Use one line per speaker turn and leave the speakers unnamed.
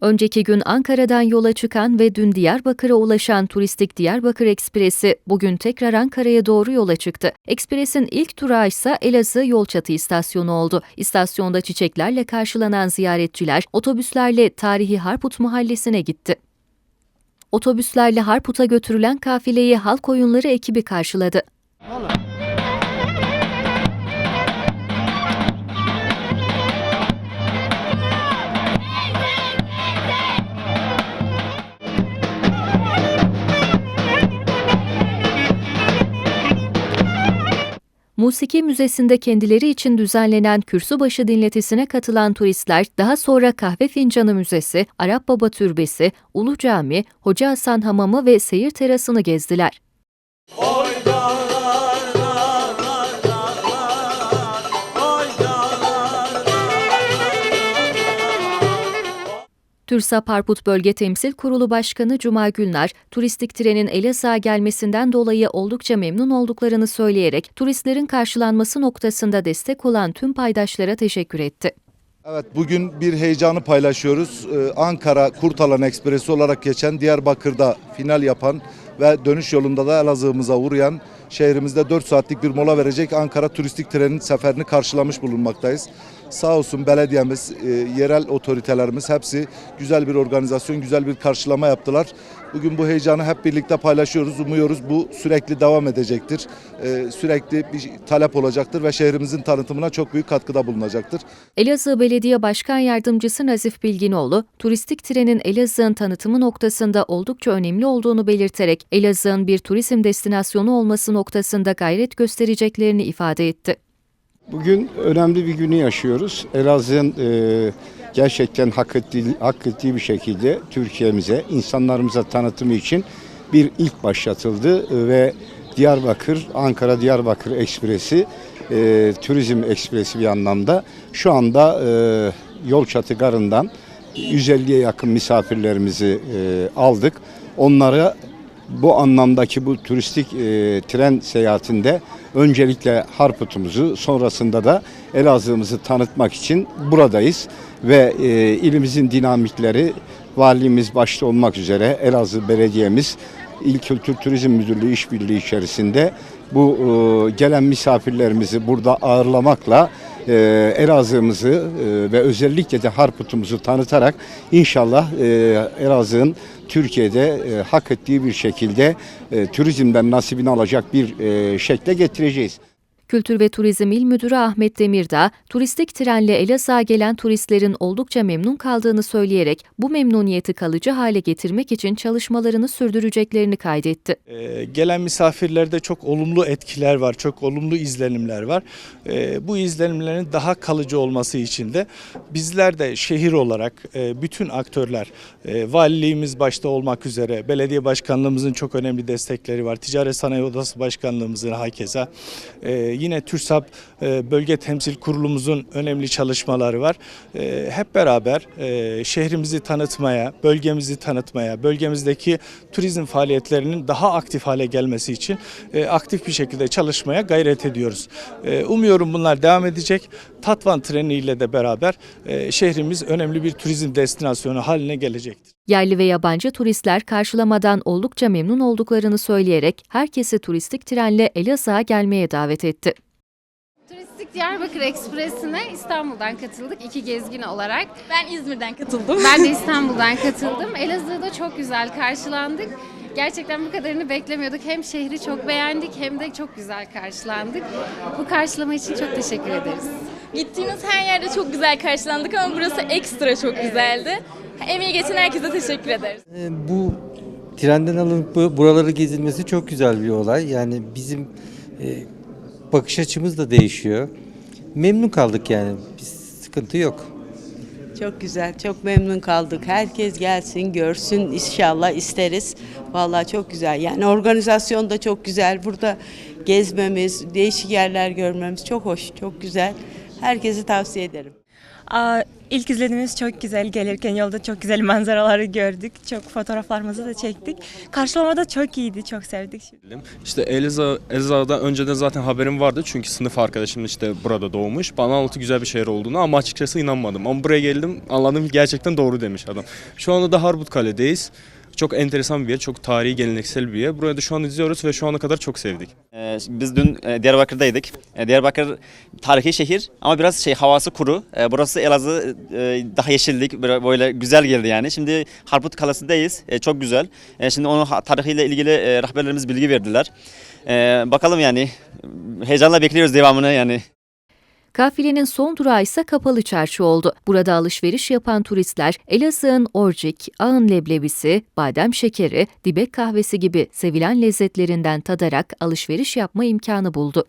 Önceki gün Ankara'dan yola çıkan ve dün Diyarbakır'a ulaşan turistik Diyarbakır Ekspresi bugün tekrar Ankara'ya doğru yola çıktı. Ekspresin ilk durağı ise Elazığ Yolçatı istasyonu oldu. İstasyonda çiçeklerle karşılanan ziyaretçiler otobüslerle tarihi Harput Mahallesi'ne gitti. Otobüslerle Harput'a götürülen kafileyi halk oyunları ekibi karşıladı. Musiki Müzesi'nde kendileri için düzenlenen kürsübaşı dinletisine katılan turistler daha sonra Kahve Fincanı Müzesi, Arap Baba Türbesi, Ulu Cami, Hoca Hasan Hamamı ve seyir terasını gezdiler. TÜRSAP Harput Bölge Temsil Kurulu Başkanı Cuma Gülnar, turistik trenin Elazığ'a gelmesinden dolayı oldukça memnun olduklarını söyleyerek turistlerin karşılanması noktasında destek olan tüm paydaşlara teşekkür etti.
Evet bugün bir heyecanı paylaşıyoruz. Ee, Ankara Kurtalan Ekspresi olarak geçen Diyarbakır'da final yapan ve dönüş yolunda da Elazığ'ımıza uğrayan şehrimizde 4 saatlik bir mola verecek Ankara turistik trenin seferini karşılamış bulunmaktayız. Sağ olsun belediyemiz, e, yerel otoritelerimiz hepsi güzel bir organizasyon, güzel bir karşılama yaptılar. Bugün bu heyecanı hep birlikte paylaşıyoruz. Umuyoruz bu sürekli devam edecektir. Ee, Sürekli bir talep olacaktır ve şehrimizin tanıtımına çok büyük katkıda bulunacaktır.
Elazığ Belediye Başkan Yardımcısı Nazif Bilginoğlu, turistik trenin Elazığ'ın tanıtımı noktasında oldukça önemli olduğunu belirterek Elazığ'ın bir turizm destinasyonu olması noktasında gayret göstereceklerini ifade etti.
Bugün önemli bir günü yaşıyoruz. Elazığ'ın e, gerçekten hak ettiği, hak ettiği bir şekilde Türkiye'mize, insanlarımıza tanıtımı için bir ilk başlatıldı ve Diyarbakır, Ankara-Diyarbakır Ekspresi, e, Turizm Ekspresi bir anlamda şu anda e, Yolçatı Garı'ndan 150'ye yakın misafirlerimizi e, aldık. Onlara bu anlamdaki bu turistik e, tren seyahatinde öncelikle Harput'umuzu sonrasında da Elazığ'ımızı tanıtmak için buradayız ve e, ilimizin dinamikleri valimiz başta olmak üzere Elazığ Belediye'miz İl Kültür Turizm Müdürlüğü işbirliği içerisinde bu e, gelen misafirlerimizi burada ağırlamakla e, Elazığ'ımızı e, ve özellikle de Harput'umuzu tanıtarak inşallah e, Elazığ'ın Türkiye'de e, hak ettiği bir şekilde e, turizmden nasibini alacak bir e, şekle getireceğiz.
Kültür ve Turizm İl Müdürü Ahmet Demirdağ, turistik trenle Elazığ'a gelen turistlerin oldukça memnun kaldığını söyleyerek bu memnuniyeti kalıcı hale getirmek için çalışmalarını sürdüreceklerini kaydetti.
Ee, gelen misafirlerde çok olumlu etkiler var, çok olumlu izlenimler var. Ee, bu izlenimlerin daha kalıcı olması için de bizler de şehir olarak e, bütün aktörler, e, valiliğimiz başta olmak üzere, belediye başkanlığımızın çok önemli destekleri var, Ticaret Sanayi Odası Başkanlığımızın hakeza, e, yine TÜRSAP e, Bölge Temsil Kurulumuzun önemli çalışmaları var. E, hep beraber e, şehrimizi tanıtmaya, bölgemizi tanıtmaya, bölgemizdeki turizm faaliyetlerinin daha aktif hale gelmesi için e, aktif bir şekilde çalışmaya gayret ediyoruz. E, umuyorum bunlar devam edecek. Tatvan treniyle de beraber e, şehrimiz önemli bir turizm destinasyonu haline gelecektir.
Yerli ve yabancı turistler karşılamadan oldukça memnun olduklarını söyleyerek herkesi turistik trenle Elazığ'a gelmeye davet etti.
Turistik Diyarbakır Ekspresi'ne İstanbul'dan katıldık iki gezgin olarak.
Ben İzmir'den katıldım.
Ben de İstanbul'dan katıldım. Elazığ'da çok güzel karşılandık. Gerçekten bu kadarını beklemiyorduk. Hem şehri çok beğendik hem de çok güzel karşılandık. Bu karşılama için çok teşekkür ederiz.
Gittiğimiz her yerde çok güzel karşılandık ama burası ekstra çok güzeldi. Emeği geçen herkese teşekkür ederiz.
E, Bu trenden alınıp bu- buraları gezilmesi çok güzel bir olay. Yani bizim e, bakış açımız da değişiyor. Memnun kaldık yani. Bir sıkıntı yok.
Çok güzel, çok memnun kaldık. Herkes gelsin, görsün inşallah isteriz. Vallahi çok güzel. Yani organizasyon da çok güzel. Burada gezmemiz, değişik yerler görmemiz çok hoş, çok güzel. Herkese tavsiye ederim.
Aa, İlk izlediğimiz çok güzel. Gelirken yolda çok güzel manzaraları gördük. Çok fotoğraflarımızı da çektik. Karşılama da çok iyiydi. Çok sevdik.
İşte Eliza, Elazığ'da önceden zaten haberim vardı çünkü sınıf arkadaşım işte burada doğmuş. Bana anlattı güzel bir şehir olduğunu ama açıkçası inanmadım. Ama buraya geldim anladım gerçekten doğru demiş adam. Şu anda da Harput Kale'deyiz. Çok enteresan bir yer, çok tarihi, geleneksel bir yer. Burayı da şu an izliyoruz ve şu ana kadar çok sevdik.
Ee, Biz dün e, Diyarbakır'daydık. E, Diyarbakır tarihi şehir ama biraz şey havası kuru. E, Burası Elazığ daha yeşillik böyle- güzel geldi yani. Şimdi Harput Kalesi'ndeyiz. Çok güzel. Şimdi onun tarihiyle ilgili e, rehberlerimiz bilgi verdiler. Bakalım yani heyecanla bekliyoruz devamını yani.
Kafilenin son durağı ise Kapalı Çarşı oldu. Burada alışveriş yapan turistler Elazığ'ın orcik, ağın leblebisi, badem şekeri, dibek kahvesi gibi sevilen lezzetlerinden tadarak alışveriş yapma imkanı buldu.